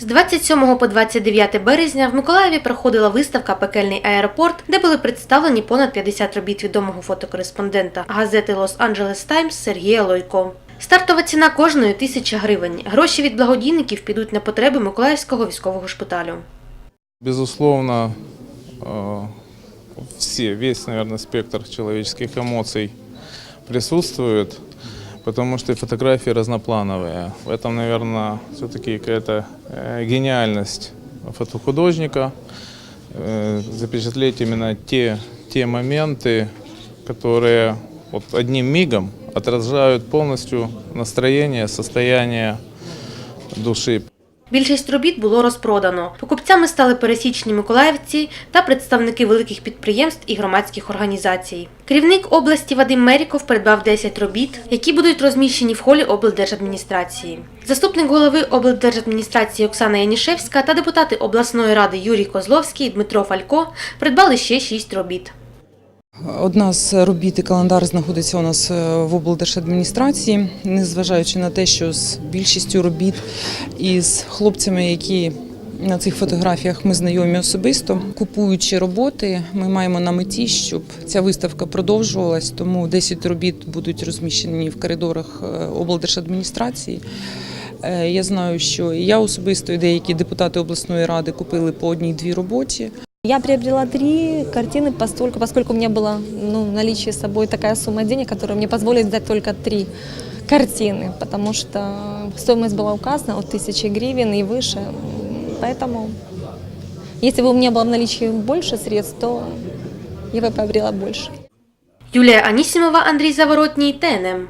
З 27 по 29 березня в Миколаєві проходила виставка Пекельний аеропорт, де були представлені понад 50 робіт відомого фотокореспондента газети Лос-Анджелес Таймс Сергія Лойко. Стартова ціна кожної тисяча гривень. Гроші від благодійників підуть на потреби Миколаївського військового шпиталю. Безусловно, э, все, весь, наверное, спектр человеческих эмоций присутствует, потому что фотографии разноплановые. В этом, наверное, все-таки какая-то э, гениальность фотохудожника э, запечатлеть именно те, те моменты, которые вот одним мигом отражают полностью настроение, состояние души. Більшість робіт було розпродано. Покупцями стали пересічні миколаївці та представники великих підприємств і громадських організацій. Керівник області Вадим Меріков придбав 10 робіт, які будуть розміщені в холі облдержадміністрації. Заступник голови облдержадміністрації Оксана Янішевська та депутати обласної ради Юрій Козловський і Дмитро Фалько придбали ще 6 робіт. Одна з робіт і календар знаходиться у нас е, в облдержадміністрації, незважаючи на те, що з більшістю робіт із хлопцями, які на цих фотографіях ми знайомі особисто. Купуючи роботи, ми маємо на меті, щоб ця виставка продовжувалась, тому 10 робіт будуть розміщені в коридорах е, облдержадміністрації. Е, Я знаю, що я особисто, і деякі депутати обласної ради купили по одній-дві роботі. Я приобрела три картины, постольку, поскольку у меня была ну, в наличии с собой такая сумма денег, которая мне позволит сдать только три картины, потому что стоимость была указана от тысячи гривен и выше. М, Поэтому, если бы у меня было в наличии больше средств, то я бы приобрела больше. Юлія Анісімова, Андрій Заворотній, ТНМ.